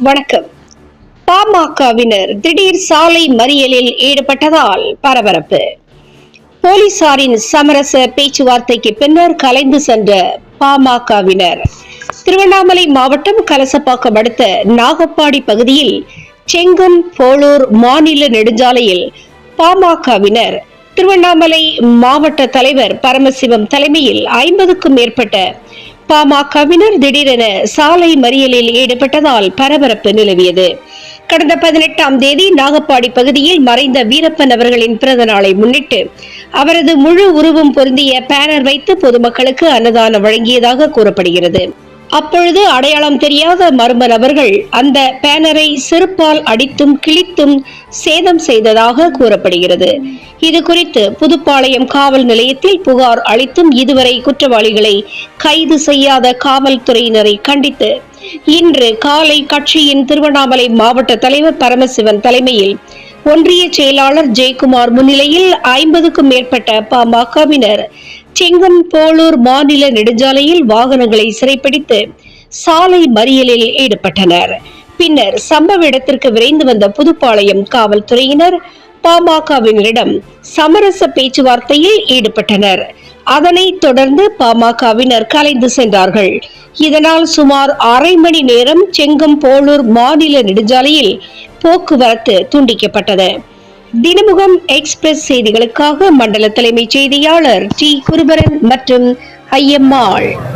வணக்கம். பாமகவினர் திடீர் சாலை மறியலில் ஈடுபட்டதால் பரபரப்பு. போலீசாரின் சமரச பேச்சுவார்த்தைக்கு பின்னர் கலைந்து சென்ற பாமகவினர் திருவண்ணாமலை மாவட்டம் கலசப்பாக்கம் அடுத்த நாகப்பாடி பகுதியில் செங்கம் போலூர் மாநில நெடுஞ்சாலையில் பாமகவினர் திருவண்ணாமலை மாவட்ட தலைவர் பரமசிவம் தலைமையில் ஐம்பதுக்கும் மேற்பட்ட பாமகவினர் திடீரென சாலை மறியலில் ஈடுபட்டதால் பரபரப்பு நிலவியது. கடந்த பதினெட்டாம் தேதி நாகப்பாடி பகுதியில் மறைந்த வீரப்பன் அவர்களின் பிறந்த நாளை முன்னிட்டு அவரது முழு உருவம் பொருந்திய பேனர் வைத்து பொதுமக்களுக்கு அன்னதானம் வழங்கியதாக கூறப்படுகிறது. அப்பொழுது அடையாளம் தெரியாத மர்ம நபர்கள் அந்த பேனரை செருப்பால் அடித்தும் கிழித்தும் சேதம் செய்ததாக கூறப்படுகிறது. இது குறித்து புதுப்பாளையம் காவல் நிலையத்தில் புகார் அளித்தும் இதுவரை குற்றவாளிகளை கைது செய்யாத காவல்துறையினரை கண்டித்து இன்று காலை கட்சியின் திருவண்ணாமலை மாவட்ட தலைவர் பரமசிவன் தலைமையில் ஒன்றிய செயலாளர் ஜெயக்குமார் முன்னிலையில் ஐம்பதுக்கும் மேற்பட்ட பாமகவினர் செங்கம் போலூர் மாநில நெடுஞ்சாலையில் வாகனங்களை சிறைப்பிடித்து சாலை மறியலில் ஈடுபட்டனர். பின்னர் சம்பவ இடத்திற்கு விரைந்து வந்த புதுப்பாளையம் காவல்துறையினர் பாமகவினரிடம் சமரச பேச்சுவார்த்தையில் ஈடுபட்டனர். அதனைத் தொடர்ந்து பாமகவினர் கலைந்து சென்றார்கள். இதனால் சுமார் அரை மணி நேரம் செங்கம் போலூர் மாநில நெடுஞ்சாலையில் போக்குவரத்து துண்டிக்கப்பட்டது. தினமுகம் எக்ஸ்பிரஸ் செய்திகளுக்காக மண்டல தலைமைச் செய்தியாளர் டி குருபரன் மற்றும் ஐயம்மாள்.